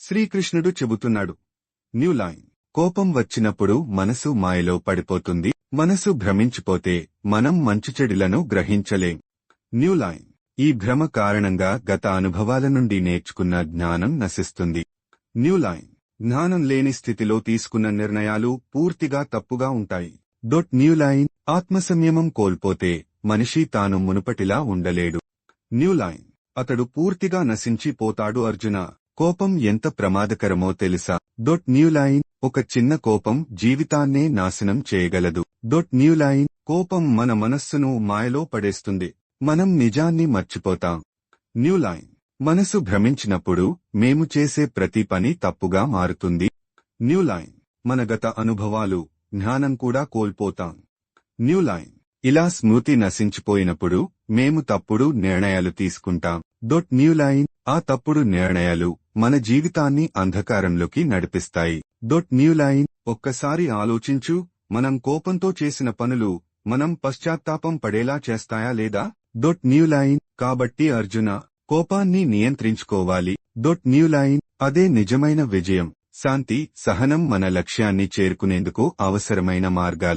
శ్రీకృష్ణుడు చెబుతున్నాడు. New line. కోపం వచ్చినప్పుడు మనసు మాయలో పడిపోతుంది. మనసు భ్రమించిపోతే మనం మంచి చెడులను గ్రహించలేం. New line. ఈ భ్రమ కారణంగా గత అనుభవాల నుండి నేర్చుకున్న జ్ఞానం నశిస్తుంది. New line. జ్ఞానం లేని స్థితిలో తీసుకున్న నిర్ణయాలు పూర్తిగా తప్పుగా ఉంటాయి. Dot new line. ఆత్మసంయమం కోల్పోతే మనిషి తాను మునుపటిలా ఉండలేడు. New line. అతడు పూర్తిగా నశించి పోతాడు అర్జున. కోపం ఎంత ప్రమాదకరమో తెలుసా? డొట్ న్యూ లైన్ ఒక చిన్న కోపం జీవితాన్నే నాశనం చేయగలదు. డొట్ న్యూ లైన్ కోపం మన మనస్సును మాయలో పడేస్తుంది. మనం నిజాన్ని మర్చిపోతాం. న్యూ లైన్ మనసు భ్రమించినప్పుడు మేము చేసే ప్రతి పని తప్పుగా మారుతుంది. న్యూ లైన్ మన గత అనుభవాలు జ్ఞానం కూడా కోల్పోతాం. న్యూ లైన్ ఇలా స్మృతి నశించిపోయినప్పుడు మేము తప్పుడు నిర్ణయాలు తీసుకుంటాం. డొట్ న్యూ లైన్ ఆ తప్పుడు నిర్ణయాలు మన జీవితాన్ని అంధకారంలోకి నడిపిస్తాయి. డొట్ న్యూ లైన్ ఒక్కసారి ఆలోచించు మనం కోపంతో చేసిన పనులు మనం పశ్చాత్తాపం పడేలా చేస్తాయా లేదా? డొట్ న్యూ లైన్ కాబట్టి అర్జున కోపాన్ని నియంత్రించుకోవాలి. డొట్ న్యూ లైన్ అదే నిజమైన విజయం. శాంతి సహనం మన లక్ష్యాన్ని చేరుకునేందుకు అవసరమైన మార్గాలు.